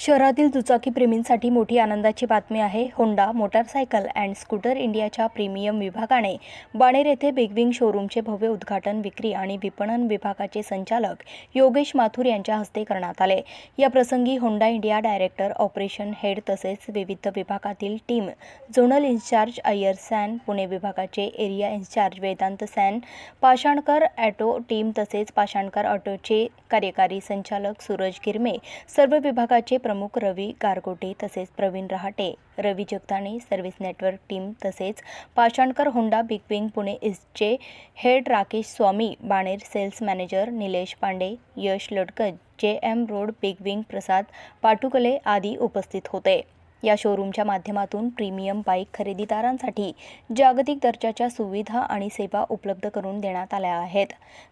शहरातील दुचाकी प्रेमींसाठी मोठी आनंदाची बातमी आहे. होंडा मोटारसायकल अँड स्कूटर इंडियाच्या प्रीमियम विभागाने बाणेर येथे बिगविंग शोरूमचे भव्य उद्घाटन विक्री आणि विपणन विभागाचे संचालक योगेश माथुर यांच्या हस्ते करण्यात आले. या प्रसंगी Honda India director operation head तसेच विविध विभागातील टीम झोनल इन्चार्ज अय्यर सॅन पुणे विभागाचे एरिया इन्चार्ज वेदांत सॅन पाषाणकर ॲटो टीम तसेच पाषाणकर ऑटोचे कार्यकारी संचालक सूरज गिरमे सर्व विभागाचे प्रमुख रवी गारगोटे तसेच Pravin Rahate Ravi Jagtane service network team तसेच Pashankar Honda big wing Pune इस्टचे head Rakesh Swami Baner sales manager Nilesh Pande Yash Ladkat J M road big wing Prasad Patukale आदी उपस्थित होते. या शोरूमच्या माध्यमातून प्रीमियम बाईक खरेदीदारांसाठी जागतिक दर्जाच्या सुविधा आणि सेवा उपलब्ध करून देण्यात आल्या आहेत.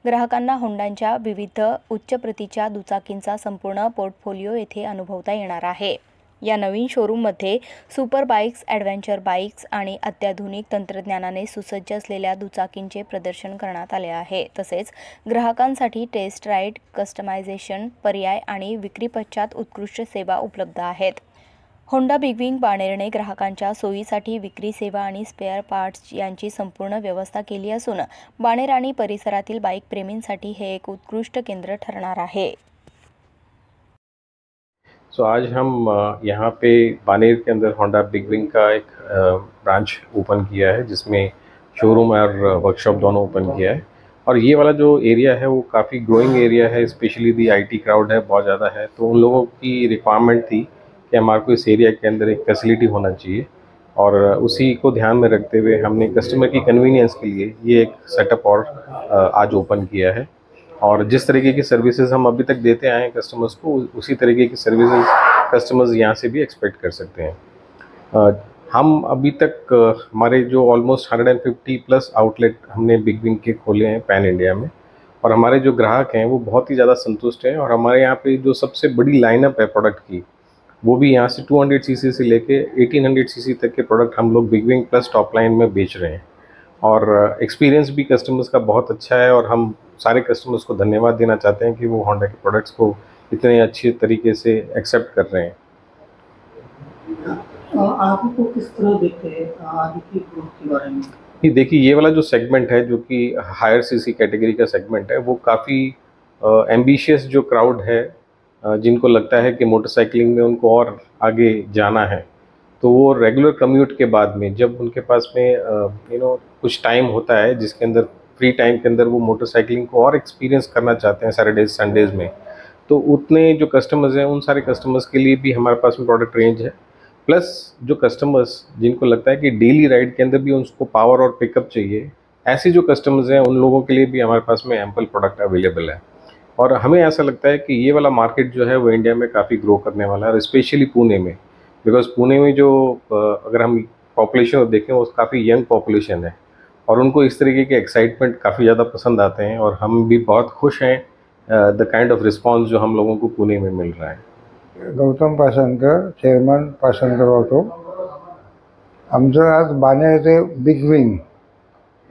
ग्राहकांना होंडांच्या विविध उच्च प्रतीच्या दुचाकींचा संपूर्ण पोर्टफोलिओ येथे अनुभवता येणार आहे. या नवीन शोरूममध्ये सुपर बाईक्स ॲडव्हेंचर बाईक्स आणि अत्याधुनिक तंत्रज्ञानाने सुसज्ज असलेल्या दुचाकींचे प्रदर्शन करण्यात आले आहे. तसेच ग्राहकांसाठी टेस्ट राईड कस्टमायझेशन पर्याय आणि विक्री पश्चात उत्कृष्ट सेवा उपलब्ध आहेत. होंडा बिगविंग बाणेरने ग्राहकांच्या सोयीसाठी विक्री सेवा आणि स्पेअर पार्ट्स यांची संपूर्ण व्यवस्था केली असून बाणेर आणि परिसरातील बाईक प्रेमींसाठी हे एक उत्कृष्ट केंद्र ठरणार आहे. सो आज हम यहाँ पे बानेर के अंदर होंडा बिग विंग का एक ब्रांच ओपन किया है जिसमें शोरूम और वर्कशॉप दोनों ओपन किया है। और ये वाला जो एरिया है वो काफ़ी ग्रोइंग एरिया है स्पेशली दी आईटी क्राउड है बहुत ज़्यादा है। तो उन लोगों की रिक्वायरमेंट थी कि हमारे को इस एरिया के अंदर एक फैसिलिटी होना चाहिए। और उसी को ध्यान में रखते हुए हमने कस्टमर की कन्वीनियंस के लिए ये एक सेटअप और आज ओपन किया है। और जिस तरीके की सर्विसेज़ हम अभी तक देते आए हैं कस्टमर्स को, उसी तरीके की सर्विसेज़ कस्टमर्स यहाँ से भी एक्सपेक्ट कर सकते हैं। हम अभी तक हमारे जो ऑलमोस्ट 150 प्लस आउटलेट हमने बिग विंग के खोले हैं पैन इंडिया में। और हमारे जो ग्राहक हैं वो बहुत ही ज़्यादा संतुष्ट हैं। और हमारे यहाँ पे जो सबसे बड़ी लाइनअप है प्रोडक्ट की वो भी यहाँ से 200 सीसी से लेके 1800 सीसी तक के प्रोडक्ट हम लोग big wing plus top line में बेच रहे हैं। और एक्सपीरियंस भी कस्टमर्स का बहुत अच्छा है और हम सारे कस्टमर्स को धन्यवाद देना चाहते हैं कि वो होंडा के प्रोडक्ट्स को इतने अच्छे तरीके से एक्सेप्ट कर रहे हैं। को किस तरह देखते हैं आगे की ग्रोथ के बारे में? ये देखिए ये वाला जो सेगमेंट है जो कि हायर सीसी कैटेगरी का सेगमेंट है वो काफ़ी एम्बिशियस जो क्राउड है जिनको लगता है कि मोटरसाइकिलिंग में उनको और आगे जाना है तो वो रेगुलर कम्यूट के बाद में, जब उनके पास में यू नो कुछ टाइम होता है, जिसके अंदर फ्री टाइम के अंदर वो मोटरसाइकिलिंग को और एक्सपीरियंस करना चाहते हैं सैटरडेज संडेज में तो उतने जो कस्टमर्स हैं, उन सारे कस्टमर्स के लिए भी हमारे पास में प्रोडक्ट रेंज है। प्लस जो कस्टमर्स जिनको लगता है कि डेली राइड के अंदर भी उनको पावर और पिकअप चाहिए, ऐसे जो कस्टमर्स हैं, उन लोगों के लिए भी हमारे पास में एम्पल प्रोडक्ट अवेलेबल है। और हमें ऐसा लगता है कि ये वाला मार्केट जो है वो इंडिया में काफ़ी ग्रो करने वाला है और स्पेशली पुणे में। बिकॉज़ पुणे में जो अगर हम पॉपुलेशन देखें, वो काफ़ी यंग पॉपुलेशन है और उनको इस तरीके के एक्साइटमेंट काफ़ी ज़्यादा पसंद आते हैं और हम भी बहुत खुश हैं द काइंड ऑफ़ रिस्पॉन्स जो हम लोगों को पुणे में मिल रहा है। गौतम पाषाणकर चेअरमन पाषाणकर ऑटो आमचं आज बाणे येथे बिग विंग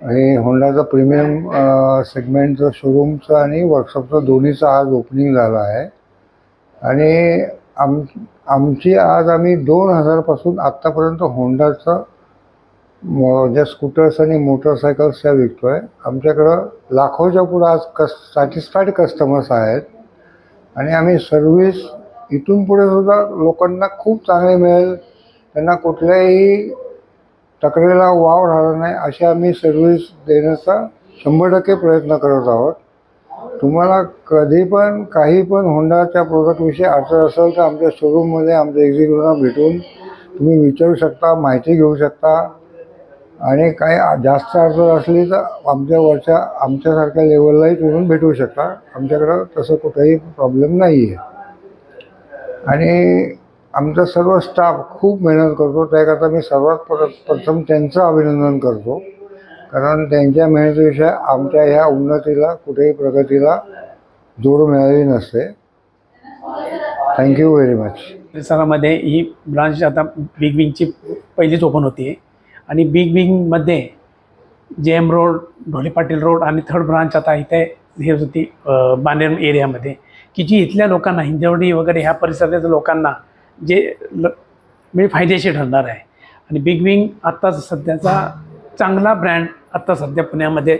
हे होंडाचं प्रीमियम सेगमेंटचं शोरूमचं आणि वर्कशॉपचं दोन्हीचं आज ओपनिंग झालं आहे. आणि आम आमची आज आम्ही दोन हजारपासून आत्तापर्यंत होंडाचं ज्या स्कूटर्स आणि मोटरसायकल्स त्या विकतो आहे आमच्याकडं लाखोच्या पुढं आज कस सॅटिस्फाईड कस्टमर्स आहेत. आणि आम्ही सर्व्हिस इथून पुढे सुद्धा लोकांना खूप चांगले मिळेल. त्यांना कुठल्याही तक्रारीला वाव राहणार नाही अशी आम्ही सर्व्हिस देण्याचा शंभर टक्के प्रयत्न करत आहोत. तुम्हाला कधी पण काही पण होंडाच्या प्रोडक्टविषयी अडचण असेल तर आमच्या शोरूममध्ये आमच्या एक्झिक्युटिव्हला भेटून तुम्ही विचारू शकता माहिती घेऊ शकता. आणि काही जास्त अडचण असली तर आमच्या वरच्या आमच्यासारख्या लेवललाही तुम्ही भेटू शकता. आमच्याकडं तसं कुठंही प्रॉब्लेम नाही आहे आणि आमचा सर्व स्टाफ खूप मेहनत करतो. त्याकरता मी सर्वात प्र प्रथम त्यांचं अभिनंदन करतो. कारण त्यांच्या मेहनतीविषयी आमच्या ह्या उन्नतीला कुठेही प्रगतीला जोड मिळाली नसते. थँक्यू व्हेरी मच परिसरामध्ये ही ब्रांच आता बिग विंगची पहिलीच ओपन होती. आणि big विंगमध्ये J M road Dhole Patil road आणि थर्ड ब्रांच आता इथे हे होती बानेर एरियामध्ये की जी इथल्या लोकांना हिंजवडी वगैरे ह्या परिसरातल्या लोकांना जे ल म्हणजे फायदेशीर ठरणार आहे. आणि बिग विंग आत्ता सध्याचा चांगला ब्रँड आत्ता सध्या पुण्यामध्ये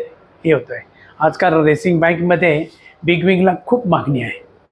हे होतो आहे आजकाल रेसिंग बाईकमध्ये बिग विंगला खूप मागणी आहे.